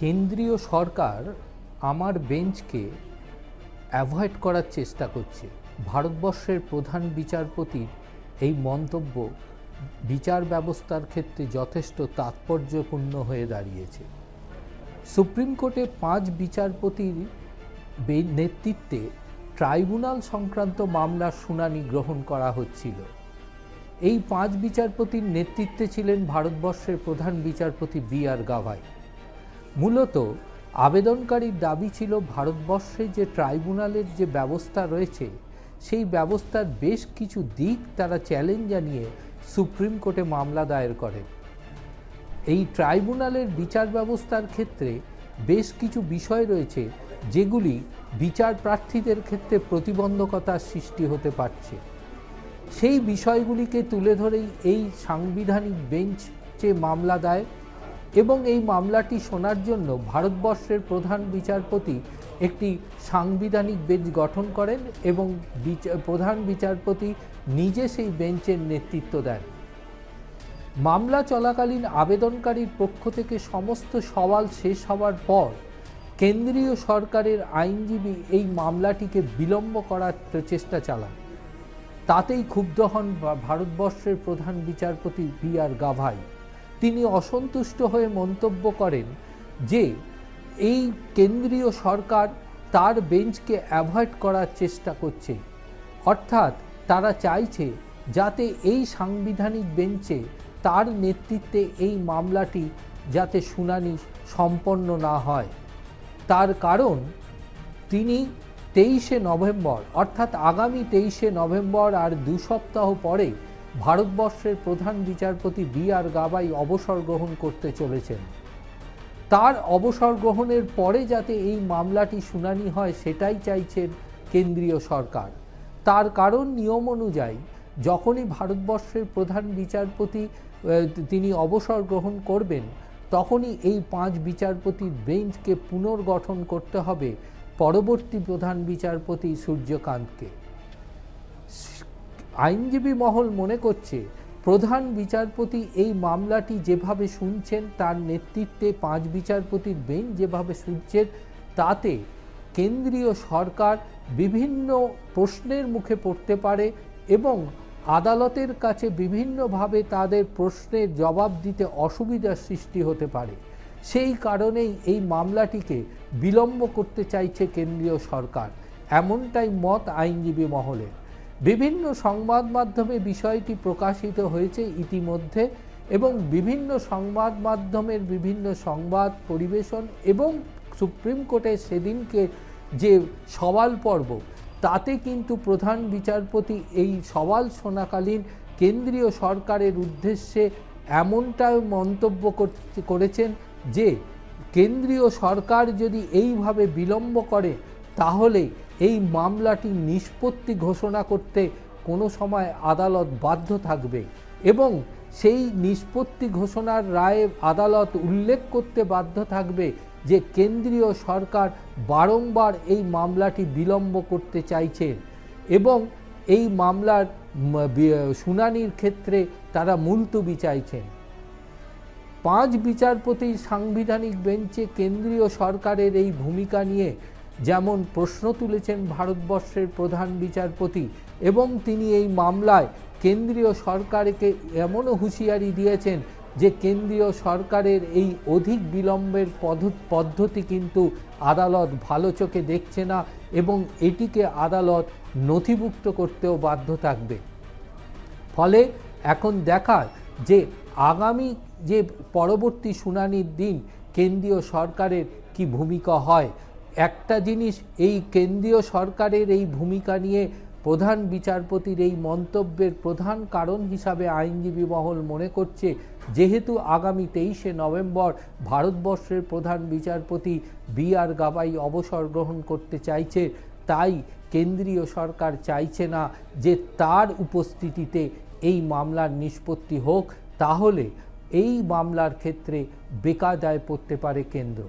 কেন্দ্রীয় সরকার আমার বেঞ্চকে অ্যাভয়েড করার চেষ্টা করছে। ভারতবর্ষের প্রধান বিচারপতির এই মন্তব্য বিচার ব্যবস্থার ক্ষেত্রে যথেষ্ট তাৎপর্যপূর্ণ হয়ে দাঁড়িয়েছে। সুপ্রিম কোর্টে পাঁচ বিচারপতির নেতৃত্বে ট্রাইব্যুনাল সংক্রান্ত মামলার শুনানি গ্রহণ করা হচ্ছিল। এই পাঁচ বিচারপতির নেতৃত্বে ছিলেন ভারতবর্ষের প্রধান বিচারপতি বি আর গাভাই। মূলত আবেদনকারীর দাবি ছিল ভারতবর্ষে যে ট্রাইব্যুনালের যে ব্যবস্থা রয়েছে, সেই ব্যবস্থার বেশ কিছু দিক তারা চ্যালেঞ্জ জানিয়ে সুপ্রিম কোর্টে মামলা দায়ের করেন এই ট্রাইব্যুনালের বিচার ব্যবস্থার ক্ষেত্রে বেশ কিছু বিষয় রয়েছে যেগুলি বিচার প্রার্থীদের ক্ষেত্রে প্রতিবন্ধকতার সৃষ্টি হতে পারছে। সেই বিষয়গুলিকে তুলে ধরেই এই সাংবিধানিক বেঞ্চ বেঞ্চে মামলা দেয় এবং এই মামলাটি শোনার জন্য ভারতবর্ষের প্রধান বিচারপতি একটি সাংবিধানিক বেঞ্চ গঠন করেন এবং প্রধান বিচারপতি নিজে সেই বেঞ্চের নেতৃত্ব দেন। মামলা চলাকালীন আবেদনকারীর পক্ষ থেকে সমস্ত সওয়াল শেষ হওয়ার পর কেন্দ্রীয় সরকারের আইনজীবী এই মামলাটিকে বিলম্ব করার চেষ্টা চালান। তাতেই ক্ষুব্ধ হন ভারতবর্ষের প্রধান বিচারপতি বি আর গাভাই। তিনি অসন্তুষ্ট হয়ে মন্তব্য করেন যে, এই কেন্দ্রীয় সরকার তার বেঞ্চকে অ্যাভয়েড করার চেষ্টা করছে। অর্থাৎ তারা চাইছে যাতে এই সাংবিধানিক বেঞ্চে তার নেতৃত্বে এই মামলাটি যাতে শুনানি সম্পন্ন না হয়। তার কারণ, তিনি তেইশে নভেম্বর, অর্থাৎ আগামী তেইশে নভেম্বর আর দু সপ্তাহ পরে ভারতবর্ষের প্রধান বিচারপতি বি আর গাবাই অবসর গ্রহণ করতে চলেছেন। তার অবসর গ্রহণের পরে যাতে এই মামলাটি শুনানি হয়, সেটাই চাইছেন কেন্দ্রীয় সরকার। তার কারণ নিয়ম অনুযায়ী, যখনই ভারতবর্ষের প্রধান বিচারপতি তিনি অবসর গ্রহণ করবেন, তখনই এই পাঁচ বিচারপতির বেঞ্চকে পুনর্গঠন করতে হবে পরবর্তী প্রধান বিচারপতি সূর্যকান্তকে। আইনজীবী মহল মনে করছে, প্রধান বিচারপতি এই মামলাটি যেভাবে শুনছেন, তার নেতৃত্বে পাঁচ বিচারপতির বেঞ্চ যেভাবে শুনছেন, তাতে কেন্দ্রীয় সরকার বিভিন্ন প্রশ্নের মুখে পড়তে পারে এবং আদালতের কাছে বিভিন্নভাবে তাদের প্রশ্নের জবাব দিতে অসুবিধার সৃষ্টি হতে পারে। সেই কারণেই এই মামলাটিকে বিলম্ব করতে চাইছে কেন্দ্রীয় সরকার। এমনটাই মত আইনজীবী মহলের। বিভিন্ন সংবাদ মাধ্যমে বিষয়টি প্রকাশিত হয়েছে ইতিমধ্যে এবং বিভিন্ন সংবাদ মাধ্যমের বিভিন্ন সংবাদ পরিবেশন এবং সুপ্রিম কোর্টে সেদিনকে যে সওয়াল পর্ব, তাতে কিন্তু প্রধান বিচারপতি এই সওয়াল শোনাকালীন কেন্দ্রীয় সরকারের উদ্দেশ্যে এমনটা মন্তব্য করেছেন যে কেন্দ্রীয় সরকার যদি এইভাবে বিলম্ব করে, তাহলে এই মামলাটি নিষ্পত্তি ঘোষণা করতে কোনো সময় আদালত বাধ্য থাকবে এবং সেই নিষ্পত্তি ঘোষণার রায়ে আদালত উল্লেখ করতে বাধ্য থাকবে যে কেন্দ্রীয় সরকার বারংবার এই মামলাটি বিলম্ব করতে চাইছেন এবং এই মামলার শুনানির ক্ষেত্রে তারা মুলতুবি চাইছেন পাঁচ বিচারপতির সাংবিধানিক বেঞ্চে কেন্দ্রীয় সরকারের এই ভূমিকা নিয়ে যেমন প্রশ্ন তুলেছেন ভারতবর্ষের প্রধান বিচারপতি এবং তিনি এই মামলায় কেন্দ্রীয় সরকারকে এমনও হুঁশিয়ারি দিয়েছেন যে কেন্দ্রীয় সরকারের এই অধিক বিলম্বের পদ্ধ- পদ্ধতি কিন্তু আদালত ভালো চোখে দেখছে না এবং এটিকে আদালত নথিভুক্ত করতেও বাধ্য থাকবে। ফলে এখন দেখার যে আগামী যে পরবর্তী শুনানির দিন কেন্দ্রীয় সরকারের কি ভূমিকা হয় একটা জিনিস এই কেন্দ্রীয় সরকারের এই ভূমিকা নিয়ে প্রধান বিচারপতির এই মন্তব্যের প্রধান কারণ হিসাবে আইনজীবী মহল মনে করছে, যেহেতু আগামী তেইশে নভেম্বর ভারতবর্ষের প্রধান বিচারপতি বি আর গাবাই অবসর গ্রহণ করতে চাইছে, তাই কেন্দ্রীয় সরকার চাইছে না যে তার উপস্থিতিতে এই মামলার নিষ্পত্তি হোক, তাহলে এই মামলার ক্ষেত্রে বেকায়দায় পড়তে পারে কেন্দ্র।